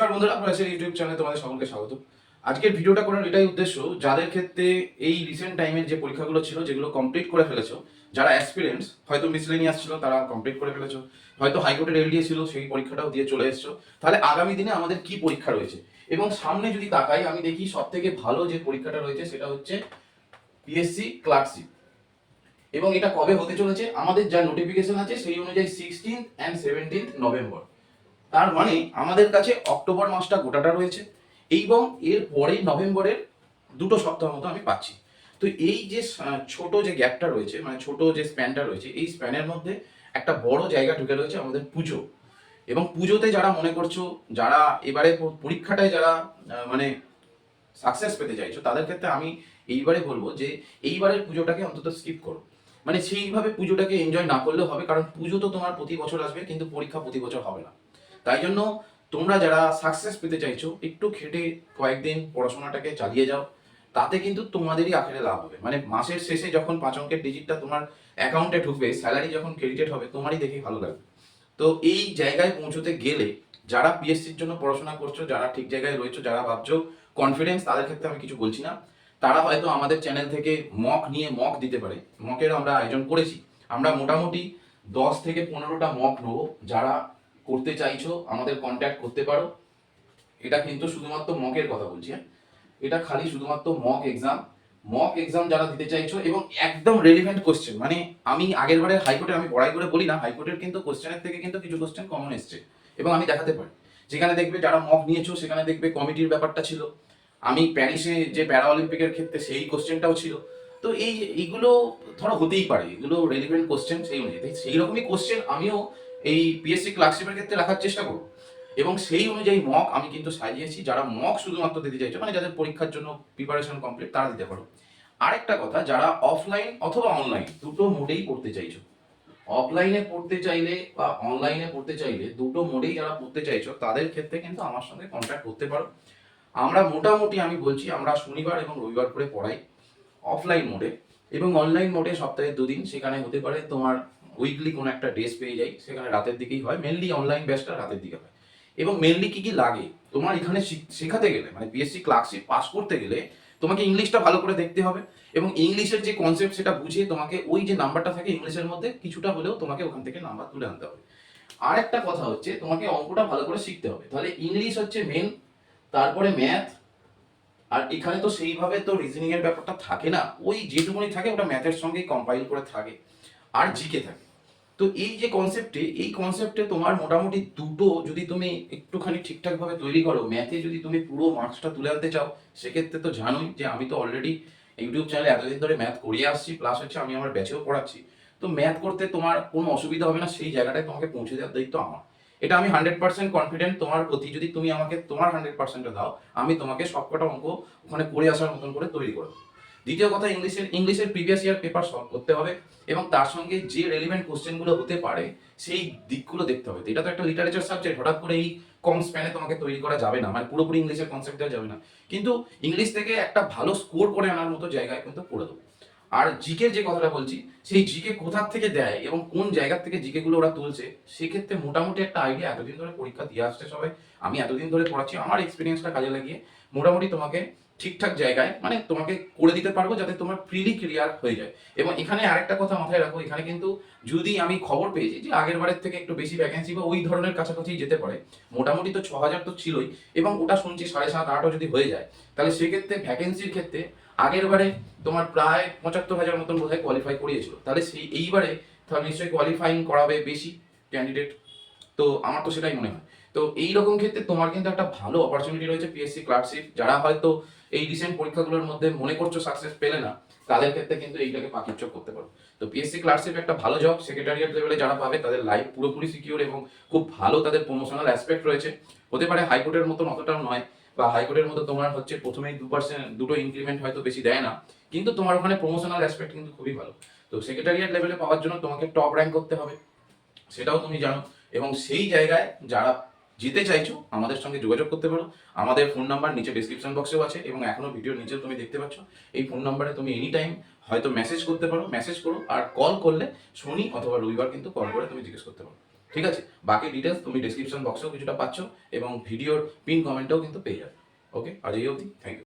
নমস্কার বন্ধুরা প্রেসের ইউটিউব চ্যানেলে, তোমাদের সকলকে স্বাগত। আজকের ভিডিওটা করার এটাই উদ্দেশ্য, যাদের ক্ষেত্রে এই রিসেন্ট টাইমের যে পরীক্ষাগুলো ছিল, যেগুলো কমপ্লিট করে ফেলেছো, যারা অ্যাসপিরেন্টস হয়তো মিসলেনিয়াস ছিল তারা কমপ্লিট করে ফেলেছো। হয়তো হাইকোর্টের এলডিএ ছিল, সেই পরীক্ষাটাও দিয়ে চলে এসেছ। তাহলে আগামী দিনে আমাদের কি পরীক্ষা রয়েছে? এবং সামনে যদি তাকাই, আমি দেখি সব থেকে ভালো যে পরীক্ষাটা রয়েছে, সেটা হচ্ছে পিএসসি ক্লার্কশিপ এবং এটা কবে হতে চলেছে? আমাদের যা নোটিফিকেশন আছে, সেই অনুযায়ী সিক্সটিন্থ অ্যান্ড সেভেন্টিন্থ নভেম্বর তার মানে আমাদের কাছে অক্টোবর মাসটা গোটাটা রয়েছে এবং এর পরেই নভেম্বরের দুটো সপ্তাহ মতো আমি পাচ্ছি। তো এই যে ছোট যে গ্যাপটা রয়েছে মানে ছোট যে স্প্যানটা রয়েছে, এই স্প্যানের মধ্যে একটা বড় জায়গা ঢুকে রয়েছে আমাদের পুজো। এবং পুজোতে যারা মনে করছ, যারা এবারে পরীক্ষাটায় যারা মানে সাকসেস পেতে চাইছো, তাদের ক্ষেত্রে আমি এইবারে বলব যে, এইবারের পুজোটাকে অন্তত স্কিপ করো। মানে সেইভাবে পুজোটাকে এনজয় না করলেও হবে, কারণ পুজো তো তোমার প্রতি বছর আসবে, কিন্তু পরীক্ষা প্রতি বছর হবে না। তাই জন্য তোমরা যারা সাকসেস পেতে চাইছো, একটু খেটে কয়েকদিন পড়াশোনাটাকে চালিয়ে যাও। তাতে কিন্তু তোমাদেরই আখেরে লাভ হবে। মানে মাসের শেষে যখন পাঁচ অঙ্কের ডিজিটটা তোমার অ্যাকাউন্টে ঢুকবে স্যালারি যখন ক্রেডিটেড হবে, তোমারই দেখে ভালো লাগবে। তো এই জায়গায় পৌঁছতে গেলে, যারা পিএসসির জন্য পড়াশোনা করছ, যারা ঠিক জায়গায় রয়েছো, যারা ভাবছ কনফিডেন্স তাদের ক্ষেত্রে আমি কিছু বলছি না। তারা হয়তো আমাদের চ্যানেল থেকে মক নিয়ে মক দিতে পারে। মকের আমরা আয়োজন করেছি। আমরা মোটামুটি দশ থেকে পনেরোটা মক নেব, যারা করতে চাইছো, আমাদের কন্ট্যাক্ট করতে পারো। এটা কিন্তু শুধুমাত্র মকের কথা বলছি হ্যাঁ? এটা খালি শুধুমাত্র মক এক্সাম মক এক্সাম যারা দিতে চাইছো এবং একদম রেলিভেন্ট কোশ্চেন মানে আমি আগের বারে হাইকোর্টে আমি বড়াই করে বলি না হাইকোর্টের কিন্তু কোশ্চেনের থেকে কিন্তু কিছু কোশ্চেন কমন এসছে এবং আমি দেখাতে পারি। যেখানে দেখবে যারা মক নিয়েছো, সেখানে দেখবে কমিটির ব্যাপারটা ছিল। আমি প্যারিসে যে প্যারা অলিম্পিকের ক্ষেত্রে সেই কোশ্চেনটাও ছিল। তো এই, এইগুলো ধরো হতেই পারে, এগুলো রেলিভেন্ট কোশ্চেন সেই অনুযায়ী। সেই রকমই কোশ্চেন আমিও এই পিএসসি ক্লার্কশিপের ক্ষেত্রে রাখার চেষ্টা করব এবং সেই অনুযায়ী মক আমি কিন্তু সাজিয়েছি, যারা মক শুধুমাত্র দিতে চাইছো মানে যাদের পরীক্ষার জন্য প্রিপারেশন কমপ্লিট তারা দিতে পারো। আরেকটা কথা, যারা অফলাইন অথবা অনলাইন দুটো মোডেই পড়তে চাইছো। অফলাইনে পড়তে চাইলে বা অনলাইনে পড়তে চাইলে দুটো মোডেই যারা পড়তে চাইছো, তাদের ক্ষেত্রে কিন্তু আমার সঙ্গে কন্ট্যাক্ট করতে পারো। আমরা মোটামুটি আমি বলছি, আমরা শনিবার এবং রবিবার করে পড়াই অফলাইন মোডে এবং অনলাইন মোডে সপ্তাহে দুদিন, সেখানে হতে পারে তোমার উইকলি কোনো একটা ডেস পেয়ে যাই, সেখানে রাতের দিকেই হয় মেনলি অনলাইন ব্যাচটা রাতের দিকে হয়। এবং মেনলি কি কি লাগে? তোমার এখানে শিখ- শেখাতে গেলে মানে বিএসসি ক্লাসে পাস করতে গেলে তোমাকে ইংলিশটা ভালো করে দেখতে হবে এবং ইংলিশের যে কনসেপ্ট সেটা বুঝিয়ে তোমাকে ওই যে নাম্বারটা থাকে ইংলিশের মধ্যে কিছুটা হলেও তোমাকে ওখান থেকে নাম্বার তুলে আনতে হবে। আর একটা কথা হচ্ছে, তোমাকে অঙ্কটা ভালো করে শিখতে হবে। তাহলে ইংলিশ হচ্ছে মেন তারপরে ম্যাথ আর এখানে তো সেইভাবে তো রিজনিং এর ব্যাপারটা থাকে না। ওই যেটুকুনি থাকে ওটা ম্যাথের সঙ্গেই কম্পাইল করে থাকে, আর জিকে থাকে। তো এই যে কনসেপ্টে এই কনসেপ্টে তোমার মোটামুটি দুটো যদি তুমি একটুখানি ঠিকঠাকভাবে তৈরি করো ম্যাথে যদি তুমি পুরো মার্কসটা তুলে আনতে চাও, সেক্ষেত্রে তো জানোই যে আমি তো অলরেডি ইউটিউব চ্যানেলে এতদিন ধরে ম্যাথ করিয়ে আসছি প্লাস হচ্ছে আমি আমার ব্যাচেও পড়াচ্ছি তো ম্যাথ করতে তোমার কোনো অসুবিধা হবে না, সেই জায়গাটায় তোমাকে পৌঁছে দেওয়ার দায়িত্ব আমার এটা আমি হান্ড্রেড পার্সেন্ট কনফিডেন্ট তোমার প্রতি যদি তুমি আমাকে তোমার হান্ড্রেড পার্সেন্টটা দাও, আমি তোমাকে সবকটা অঙ্ক ওখানে করে আসার মতন করে তৈরি করে দেবো। দ্বিতীয় কথা, ইংলিশের ইংলিশের প্রিভিয়াস ইয়ার পেপার সলভ করতে হবে এবং তার সঙ্গে যে রেলিভেন্ট কোশ্চেনগুলো হতে পারে, সেই দিকগুলো দেখতে হবে। এটা তো একটা লিটারেচার সাবজেক্ট হঠাৎ করে এই কম স্প্যানে তোমাকে তৈরি করা যাবে না মানে পুরোপুরি ইংলিশের কনসেপ্ট দেওয়া যাবে না। কিন্তু ইংলিশ থেকে একটা ভালো স্কোর করে আনার মতো জায়গায় কিন্তু করে দেবো। আর জিকের যে কথাটা বলছি, সেই জিকে কোথার থেকে দেয় এবং কোন জায়গা থেকে জিকে গুলো ওরা তুলছে, সেক্ষেত্রে মোটামুটি একটা আইডিয়া এতদিন ধরে পরীক্ষা দিয়ে আসছে সবাই। আমি এতদিন ধরে পড়াচ্ছি, আমার এক্সপিরিয়েন্সটা কাজে লাগিয়ে মোটামুটি তোমাকে ঠিকঠাক জায়গায় মানে তোমাকে করে দিতে পারব যাতে তোমার ফ্রিলি ক্লিয়ার হয়ে যায়। এবং এখানে আরেকটা কথা মাথায় রাখো, এখানে কিন্তু যদি আমি খবর পেয়েছি যে আগের বারের থেকে একটু বেশি ভ্যাকেন্সি বা ওই ধরনের কাছাকাছি যেতে পারে, মোটামুটি তো ছ হাজার তো ছিলই, এবং ওটা শুনছি সাড়ে সাত, আটও যদি হয়ে যায়, তাহলে সেক্ষেত্রে ভ্যাকেন্সির ক্ষেত্রে আগের বারে তোমার প্রায় পঁচাত্তর হাজার মতন বোধহয় কোয়ালিফাই করিয়েছিল। তাহলে সেই, এইবারে তাহলে নিশ্চয়ই কোয়ালিফাইং করাবে বেশি ক্যান্ডিডেট তো আমার তো সেটাই মনে হয়। তো এই রকম ক্ষেত্রে তোমার কিন্তু একটা ভালো অপরচুনিটি রয়েছে পিএসসি ক্লার্কশিপ যারা হয়তো এই রিসেন্ট পরীক্ষাগুলোর মধ্যে মনে করছ সাকসেস পেলে না, তাদের ক্ষেত্রে কিন্তু এইটাকে পাখির করতে পারো। তো পিএসসি ক্লার্কশিপ একটা ভালো জব সেক্রেটারিয়েট লেভেলে যারা পাবে, তাদের লাইফ পুরোপুরি সিকিউর এবং খুব ভালো তাদের প্রমোশনাল অ্যাসপেক্ট রয়েছে। হতে পারে হাইকোর্টের মতন অতটাও নয়, বা হাইকোর্টের মতো তোমার হচ্ছে প্রথমেই দু পার্সেন্ট দুটো ইনক্রিমেন্ট হয়তো বেশি দেয় না, কিন্তু তোমার ওখানে প্রমোশনাল অ্যাসপেক্ট কিন্তু খুবই ভালো। তো সেক্রেটারিয়েট লেভেলে পাওয়ার জন্য তোমাকে টপ র্যাঙ্ক করতে হবে, সেটাও তুমি জানো। এবং সেই জায়গায় যারা যেতে চাইছো, আমাদের সঙ্গে যোগাযোগ করতে পারো। আমাদের ফোন নাম্বার নিচে ডিসক্রিপশন বক্সেও আছে এবং এখনও ভিডিও নিচে তুমি দেখতে পাচ্ছ। এই ফোন নাম্বারে তুমি এনি টাইম হয়তো মেসেজ করতে পারো মেসেজ করো আর কল করলে শনি অথবা রবিবার কিন্তু কল করে তুমি জিজ্ঞেস করতে পারো। ঠিক আছে? বাকি ডিটেলস তুমি ডিসক্রিপশন বক্সেও কিছুটা পাচ্ছ এবং ভিডিওর পিন কমেন্টেও কিন্তু পেয়ে যাবে। ওকে আজ এই অবধি। Thank you